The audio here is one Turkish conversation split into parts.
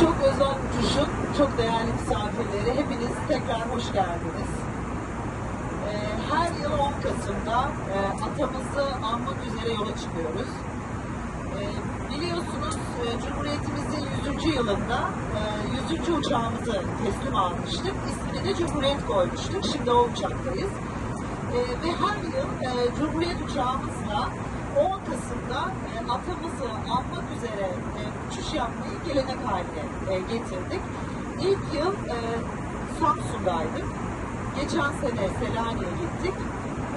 Çok özel uçuşun çok değerli misafirleri. Hepiniz tekrar hoş geldiniz. Ee, her yıl 10 Kasım'da e, atamızı anmak üzere yola çıkıyoruz. Ee, biliyorsunuz e, Cumhuriyetimizin 100. yılında e, 100. uçağımızı teslim almıştık. İsmini de Cumhuriyet koymuştuk. Şimdi o uçaktayız. Ee, ve her yıl e, Cumhuriyet uçağımızla 10 Kasım'da atamızı anmak üzere uçuş yapmayı gelenek haline e, getirdik. İlk yıl e, Samsun'daydık. Geçen sene Selanik'e gittik.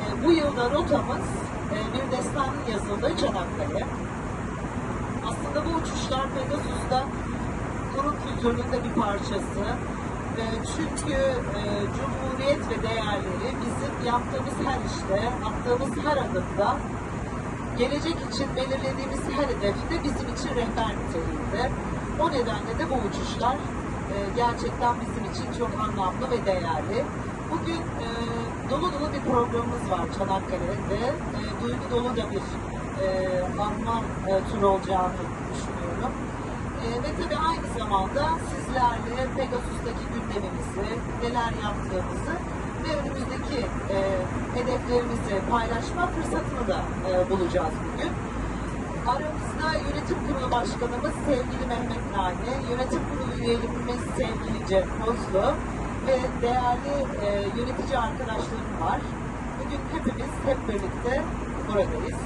E, bu yılda rotamız e, bir destan yazıldı Çanakkale. Aslında bu uçuşlar Pegasus'ta Kur'an kültürünün de bir parçası. E, çünkü e, Cumhuriyet ve değerleri bizim yaptığımız her işte, attığımız her adımda gelecek için belirlediğimiz her hedefte bizim için rehber niteliğinde. O nedenle de bu uçuşlar e, gerçekten bizim için çok anlamlı ve değerli. Bugün e, dolu dolu bir programımız var Çanakkale'de. E, duygu dolu da bir e, anma e, turu olacağını düşünüyorum. Ve tabii aynı zamanda sizlerle Pegasus'taki gündemimizi, neler yaptığımızı ve önümüzdeki e, hedeflerimizi paylaşma fırsatını da e, bulacağız bugün. Aramızda yönetim kurulu başkanımız sevgili Mehmet Nane, yönetim kurulu üyelerimiz sevgili Cem Kozlu ve değerli e, yönetici arkadaşlarım var. Bugün hepimiz hep birlikte buradayız.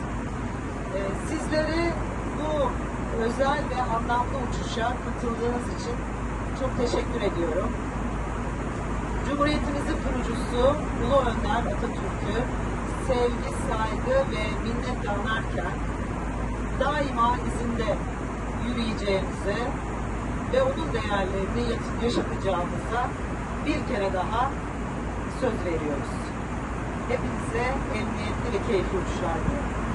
E, sizlere bu özel ve anlamlı uçuşa katıldığınız için çok teşekkür ediyorum. Cumhuriyetimizin kurucusu Ulu Önder Atatürk'ü sevgi, saygı ve minnetle anarken daima izinde yürüyeceğimize ve onun değerlerini yaşatacağımıza bir kere daha söz veriyoruz. Hepinize emniyetli ve keyifli uçuşlar diliyorum.